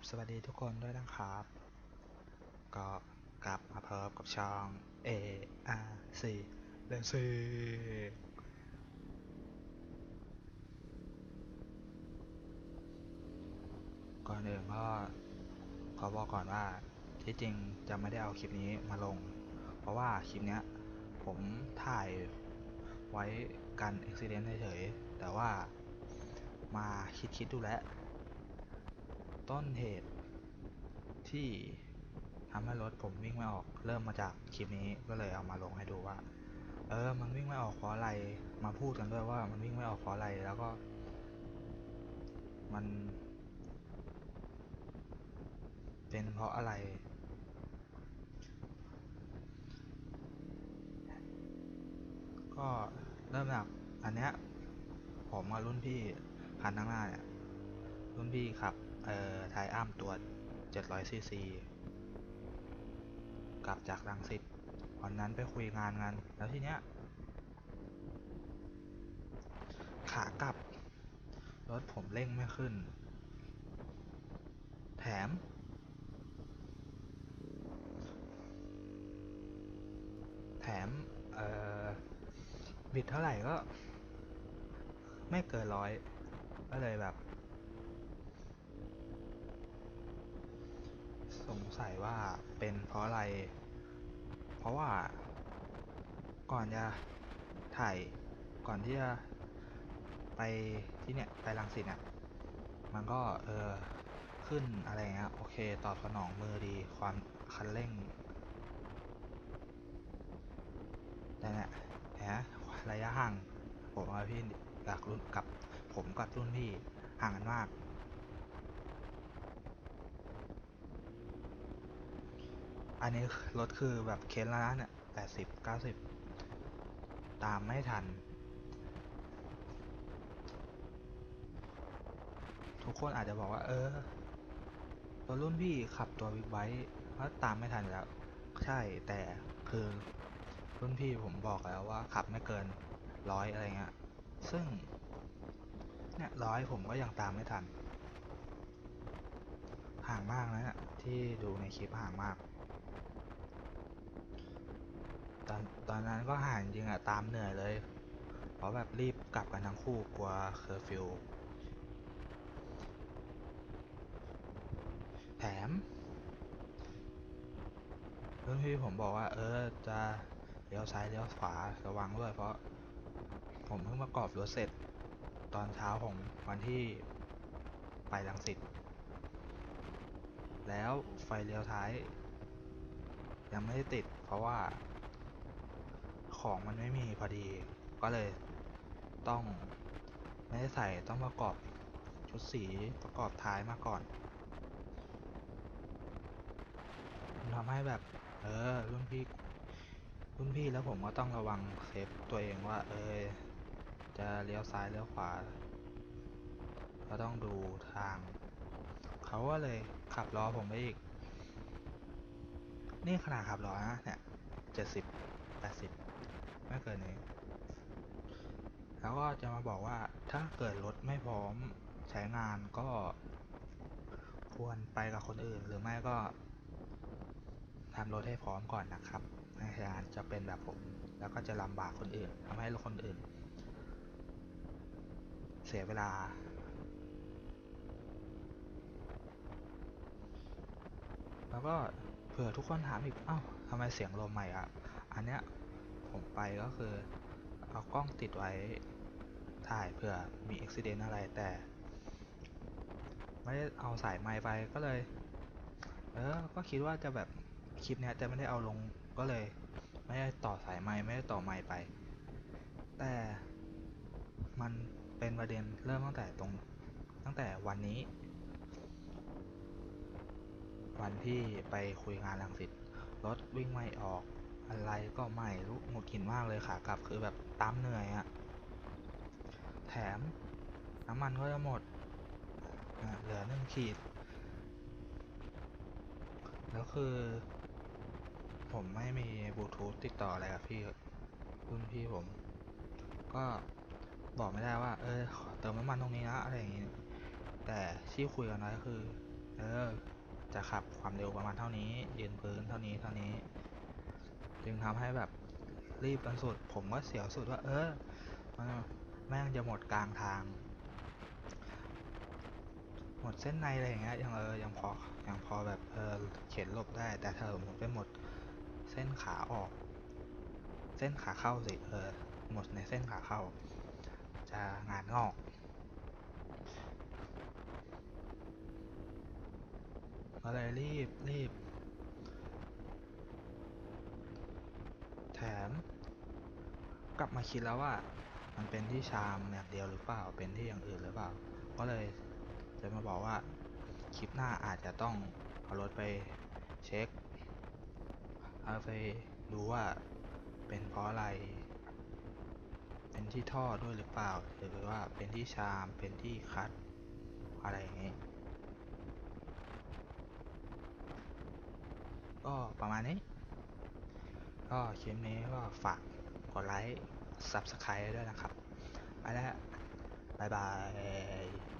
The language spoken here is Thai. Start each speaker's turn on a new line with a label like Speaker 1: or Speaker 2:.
Speaker 1: ก็กราบสวัสดีทุกคนด้วยนะครับ ก็กลับมาพบกับช่อง A R C เลนซีก่อนอื่นก็ขอบอกก่อนว่าที่จริงจะไม่ได้เอาคลิปนี้มาลง เพราะว่าคลิปเนี้ยผมถ่ายไว้กันอุบิเหตุเฉยๆแต่ว่ามาคิดๆดูแล้ว ต้นเหตุที่ทำให้รถผมวิ่งไม่ออกเริ่มมาจากคลิปนี้ก็เลยเอามาลงให้ดูว่า เออ มันวิ่งไม่ออกเพราะอะไร มาพูดกันด้วยว่ามันวิ่งไม่ออกเพราะอะไรแล้วก็ มัน เป็นเพราะอะไร ก็เริ่มจากอันเนี้ยผมกับรุ่นพี่คันข้างหน้าเนี่ยรุ่นพี่ขับ เอ่อไทอ้ามตัว700ซีซีกลับจากรังสิตวันนั้นไปคุยงานกันแล้วทีเนี้ย ขากลับ รถผมเร่งไม่ขึ้น แถม แถม เอ่อ บิดเท่าไหร่ก็ ไม่เกินร้อย ก็เลยแบบ สงสัยว่าเป็นเพราะอะไร เพราะว่าก่อนจะถ่ายก่อนที่จะไปที่เนี่ยไปรังสิตเนี่ยมันก็เออขึ้นอะไรเงี้ยโอเคตอบสนองมือดีความคันเร่งแต่เนี่ยฮะระยะห่างผมกับพี่กับรุ่นกับผมกับรุ่นพี่ห่างกันมาก อันนี้รถคือแบบเค้นแล้วนะเนี่ยแปดสิบเก้าสิบตามไม่ทัน ทุกคนอาจจะบอกว่า เออตัวรุ่นพี่ขับตัวบิ๊กไบค์ก็ตามไม่ทันแล้ว ใช่แต่คือรุ่นพี่ผมบอกแล้วว่าขับไม่เกินร้อยอะไรเงี้ยซึ่งเนี่ยร้อยผมก็ยังตามไม่ทัน ห่างมากนะเนี่ยที่ดูในคลิปห่างมาก ตอนตอนนั้นก็ห่างจริงอะตามเหนื่อยเลย เพราะแบบรีบกลับกันทั้งคู่กลัวเคอร์ฟิวแถมรุ่นพี่ผมบอกว่า เออจะเลี้ยวซ้ายเลี้ยวขวาระวังด้วยเพราะ ผมเพิ่งประกอบรถเสร็จ ตอนเช้าของวันที่ไปรังสิตแล้วไฟเลี้ยวท้าย ยังไม่ได้ติดเพราะว่า ของมันไม่มีพอดี ก็เลยต้องไม่ได้ใส่ต้องประกอบชุดสีประกอบท้ายมาก่อนทำให้แบบ เออ รุ่นพี่ รุ่นพี่แล้วผมก็ต้องระวังเซฟตัวเองว่า เออจะเลี้ยวซ้ายเลี้ยวขวา ก็ต้องดูทาง เขาก็เลยขับล้อผมไปอีก นี่ขนาดขับล้อนะเนี่ยเจ็ดสิบแปดสิบ ไม่เกินนี้ แล้วก็จะมาบอกว่าถ้าเกิดรถไม่พร้อมใช้งานก็ ควรไปกับคนอื่นหรือไม่ก็ทำรถให้พร้อมก่อนนะครับไม่งั้นจะเป็นแบบผม แล้วก็จะลำบากคนอื่นทำให้คนอื่น เสียเวลา แล้วก็เผื่อทุกคนถามอีก เอ้าทำไมเสียงลมใหม่อะ อันเนี้ย ผมไปก็คือ เอากล้องติดไว้ถ่ายเผื่อมีอุบิเหตุอะไรแต่ ไม่ได้เอาสายไมค์ไปก็เลย เออ ก็คิดว่าจะแบบคลิปเนี้ยจะไม่ได้เอาลงก็เลย ไม่ได้ต่อสายไมค์ไม่ได้ต่อไมค์ไป แต่มันเป็นประเด็นเริ่มตั้งแต่ตรงตั้งแต่วันนี้ วันที่ไปคุยงานลังสิตรถวิ่งไม่ออก อะไรก็ไม่รู้หงุดหงิดมากเลยขากลับคือแบบตามเหนื่อยอะแถมน้ำมันก็จะหมดอะเหลือหนึ่งขีด แล้วคือ ผมไม่มีบลูทูธติดต่ออะไรกับพี่รุ่นพี่ผม ก็บอกไม่ได้ว่า เออเติมน้ำมันตรงนี้นะอะไรอย่างงี้แต่แต่ที่คุยกันไว้คือ เออ จะขับความเร็วประมาณเท่านี้ยืนพื้นเท่านี้เท่านี้ จึงทำให้แบบรีบกันสุด ผมก็เสียวสุดว่า เออมันแม่งจะหมดกลางทาง หมดเส้นในอะไรอย่างเงี้ยยังเออยังพอยังพอแบบเออเข็นหลบได้ แต่ถ้าผมไปหมดเส้นขาออก เส้นขาเข้าสิเออหมดในเส้นขาเข้า จะงานงอกก็เลยรีบรีบ แถม กลับมาคิดแล้วว่า มันเป็นที่ชามอย่างเดียวหรือเปล่า เป็นที่อย่างอื่นหรือเปล่า ก็เลยจะมาบอกว่าคลิปหน้าอาจจะต้องเอารถไปเช็คเอาไปดูว่าเป็นเพราะอะไร เป็นที่ท่อด้วยหรือเปล่า หรือว่าเป็นที่ชาม เป็นที่คัดอะไรอย่างนี้ ก็ประมาณนี้ ก็คลิปนี้ก็ฝากกดไลค์ Subscribe ด้วยนะครับ ไปแล้ว บ๊ายบาย